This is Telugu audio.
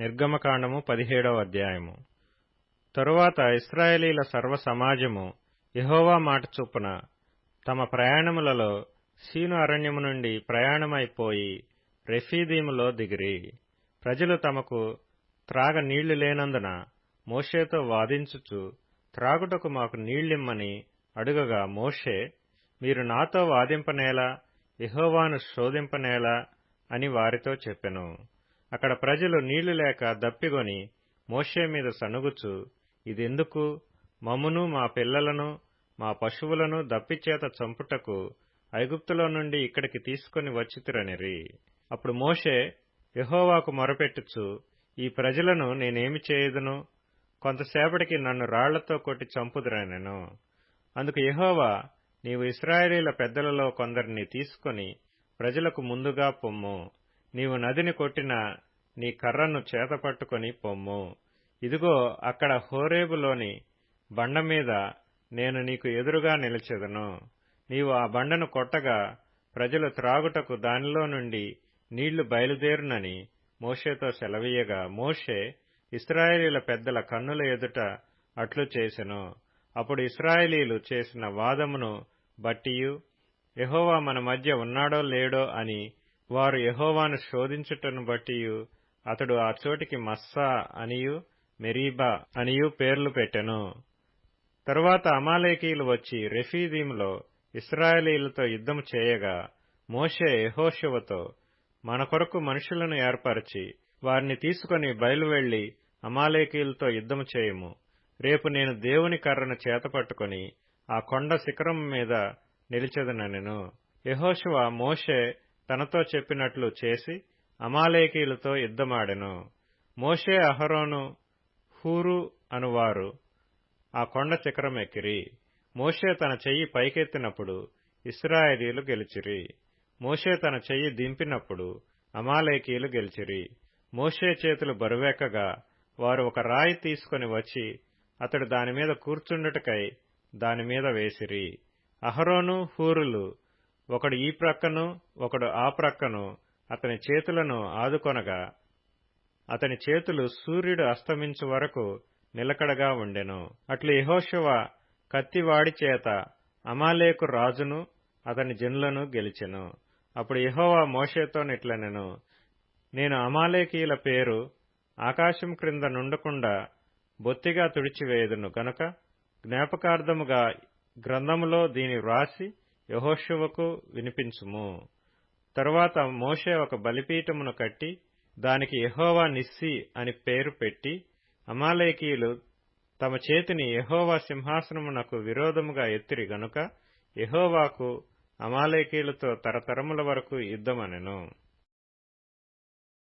నిర్గమకాండము పదిహేడవ అధ్యాయము. తరువాత ఇస్రాయేలీల సర్వ సమాజము మాట చొప్పున తమ ప్రయాణములలో సీను అరణ్యము నుండి ప్రయాణమైపోయి రెఫీదీములో దిగిరి. ప్రజలు తమకు త్రాగ నీళ్ళు లేనందున మోషేతో వాదించుచు త్రాగుటకు మాకు నీళ్ళిమ్మని అడుగగా మోషే మీరు నాతో వాదింపనేలా ఇహోవాను శోధింపనేలా అని వారితో చెప్పెను. అక్కడ ప్రజలు నీళ్ళు లేక దప్పిగొని మోషే మీద సణుగుచు ఇదెందుకు? మమ్మును మా పిల్లలను మా పశువులను దప్పిచేత చంపుటకు ఐగుప్తులో నుండి ఇక్కడికి తీసుకుని వచ్చితిరనిరి. అప్పుడు మోషే యహోవాకు మొరపెట్టుచు ఈ ప్రజలను నేనేమి చేయదును? కొంతసేపటికి నన్ను రాళ్ళతో కొట్టి చంపుదురనెను. అందుకు యహోవా నీవు ఇస్రాయేలీల పెద్దలలో కొందరిని తీసుకొని ప్రజలకు ముందుగా పొమ్ము. నీవు నదిని కొట్టిన నీ కర్రను చేతపట్టుకొని పొమ్ము. ఇదిగో అక్కడ హోరేబులోని బండ మీద నేను నీకు ఎదురుగా నిలిచెదను. నీవు ఆ బండను కొట్టగా ప్రజలు త్రాగుటకు దానిలో నుండి నీళ్ళు బయలుదేరునని మోషేతో సెలవీయగా మోషే ఇస్రాయేలీల పెద్దల కన్నుల ఎదుట అట్లు చేసెను. అప్పుడు ఇస్రాయేలీలు చేసిన వాదమును బట్టియు ఎహోవా మన మధ్య ఉన్నాడో లేడో అని వారు యహోవాను శోధించుటను బట్టి అతడు ఆ చోటికి మస్సా అనియు మెరీబా అనియు పేర్లు పెట్టెను. తరువాత అమాలేకీయులు వచ్చి రెఫీదీంలో ఇస్రాయేలీలతో యుద్ధం చేయగా మోషే యెహోషువతో మన కొరకు మనుషులను ఏర్పరచి వారిని తీసుకుని బయలువెళ్ళి అమాలేకీయులతో యుద్ధం చేయము. రేపు నేను దేవుని కర్రను చేతపట్టుకుని ఆ కొండ శిఖరం మీద నిలిచెదనెను. యహోశివ మోషే తనతో చెప్పినట్లు చేసి అమాలేకీయులతో యుద్ధమాడెను. మోషే అహరోను హూరు అనువారు ఆ కొండ శిఖరం ఎక్కిరి. మోషే తన చెయ్యి పైకెత్తినప్పుడు ఇస్రాయేలీలు గెలిచిరి. మోషే తన చెయ్యి దింపినప్పుడు అమాలేకీయులు గెలిచిరి. మోషే చేతులు బరువెక్కగా వారు ఒక రాయి తీసుకుని వచ్చి అతడు దానిమీద కూర్చుండుటకై దానిమీద వేసిరి. అహరోను హూరులు ఒకడు ఈ ప్రక్కను ఒకడు ఆ ప్రక్కను అతని చేతులను ఆదుకొనగా అతని చేతులు సూర్యుడు అస్తమించు వరకు నిలకడగా ఉండెను. అట్లు యహోశివ కత్తివాడి చేత అమాలేకు రాజును అతని జనులను గెలిచెను. అప్పుడు యహోవా మోషేతో నిట్లనెను నేను అమాలేకీయుల పేరు ఆకాశం క్రింద నుండకుండా బొత్తిగా తుడిచివేయదును గనుక జ్ఞాపకార్థముగా గ్రంథములో దీని వ్రాసి యహోశువకు వినిపించుము. తరువాత మోషే ఒక బలిపీఠమును కట్టి దానికి యహోవా నిస్సి అని పేరు పెట్టి అమాలేకీయులు తమ చేతిని యహోవా సింహాసనమునకు విరోధముగా ఎత్తిరి గనుక యహోవాకు అమాలేకీయులతో తరతరముల వరకు యుద్ధమనెను.